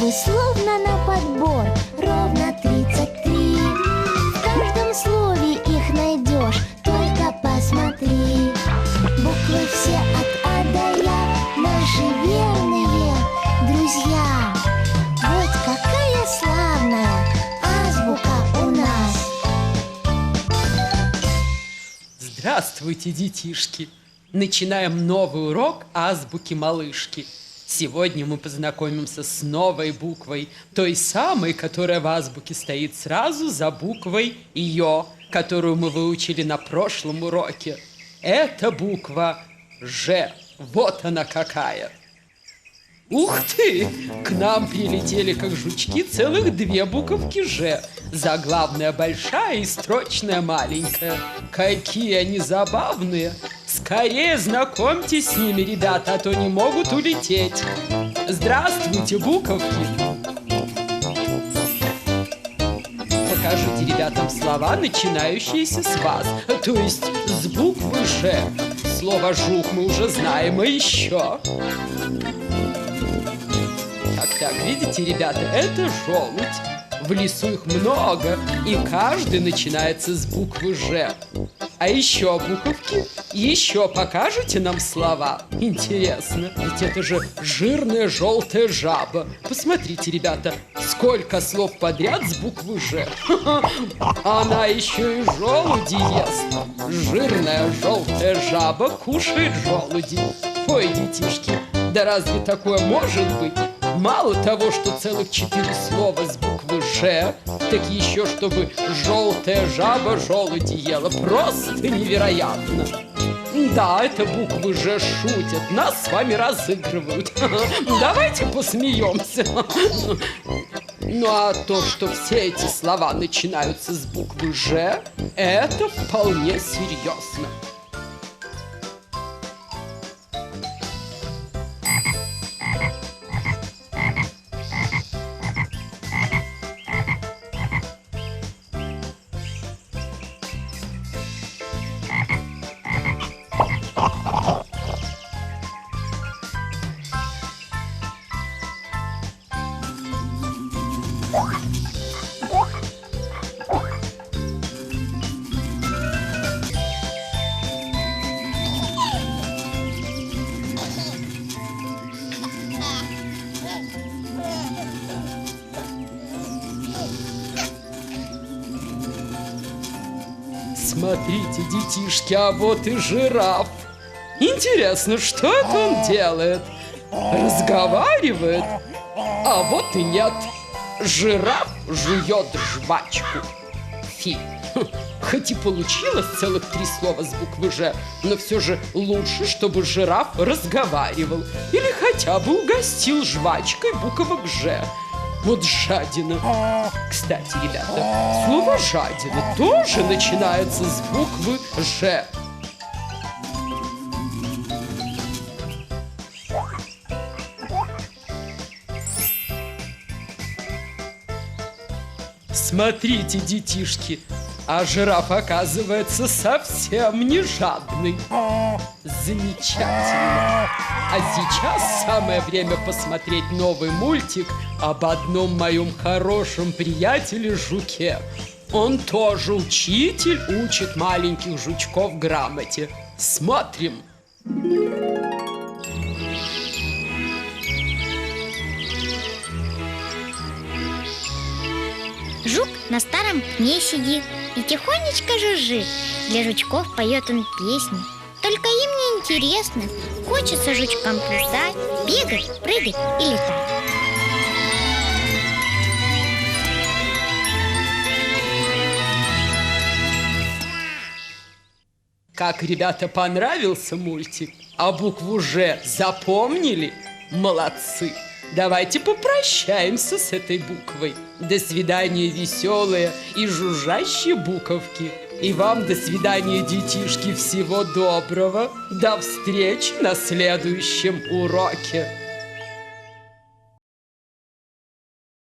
Буквы словно на подбор, ровно 33 В каждом слове их найдешь, только посмотри Буквы все от А до Я, наши верные друзья Вот какая славная азбука у нас Здравствуйте, детишки! Начинаем новый урок азбуки малышки. Сегодня мы познакомимся с новой буквой, той самой, которая в азбуке стоит сразу за буквой «Ё», которую мы выучили на прошлом уроке. Это буква «Ж». Вот она какая. Ух ты! К нам прилетели, как жучки, целых две буковки «Ж». Заглавная большая и строчная маленькая. Какие они забавные! Скорее знакомьтесь с ними, ребята, а то не могут улететь. Здравствуйте, буковки! Покажите ребятам слова, начинающиеся с вас, то есть с буквы «Ж». Слово «жук» мы уже знаем, а еще... Так, так, видите, ребята, это желудь. В лесу их много, и каждый начинается с буквы «Ж». А еще буковки? Еще покажете нам слова? Интересно, ведь это же жирная желтая жаба. Посмотрите, ребята, сколько слов подряд с буквы «Ж». Она еще и желуди ест. Жирная желтая жаба кушает желуди. Ой, детишки, да разве такое может быть? Мало того, что целых четыре слова с буквы «Ж», так еще чтобы желтая жаба желуди ела. Просто невероятно. Да, это буквы «Ж» шутят, нас с вами разыгрывают. Давайте посмеемся. Ну а то, что все эти слова начинаются с буквы «Ж», это вполне серьезно. Смотрите, детишки, а вот и жираф. Интересно, что это он делает? Разговаривает? А вот и нет. Жираф жует жвачку. Фи. Хм, Хоть и получилось целых три слова с буквы «Ж», но все же лучше, чтобы жираф разговаривал или хотя бы угостил жвачкой буквок «Ж». Вот жадина. Кстати, ребята, слово жадина тоже начинается с буквы Ж. Смотрите, детишки, а жираф оказывается совсем не жадный. Замечательно. А сейчас самое время посмотреть новый мультик об одном моем хорошем приятеле Жуке. Он тоже учитель, учит маленьких жучков грамоте. Смотрим. Жук на старом пне сидит и тихонечко жужжит. Для жучков поет он песни. Только им не интересно. Хочется жучкам плясать, бегать, прыгать и летать. Как, ребята, понравился мультик? А букву «Ж» запомнили? Молодцы! Давайте попрощаемся с этой буквой. До свидания, веселые и жужжащие буковки. И вам до свидания, детишки, всего доброго. До встречи на следующем уроке.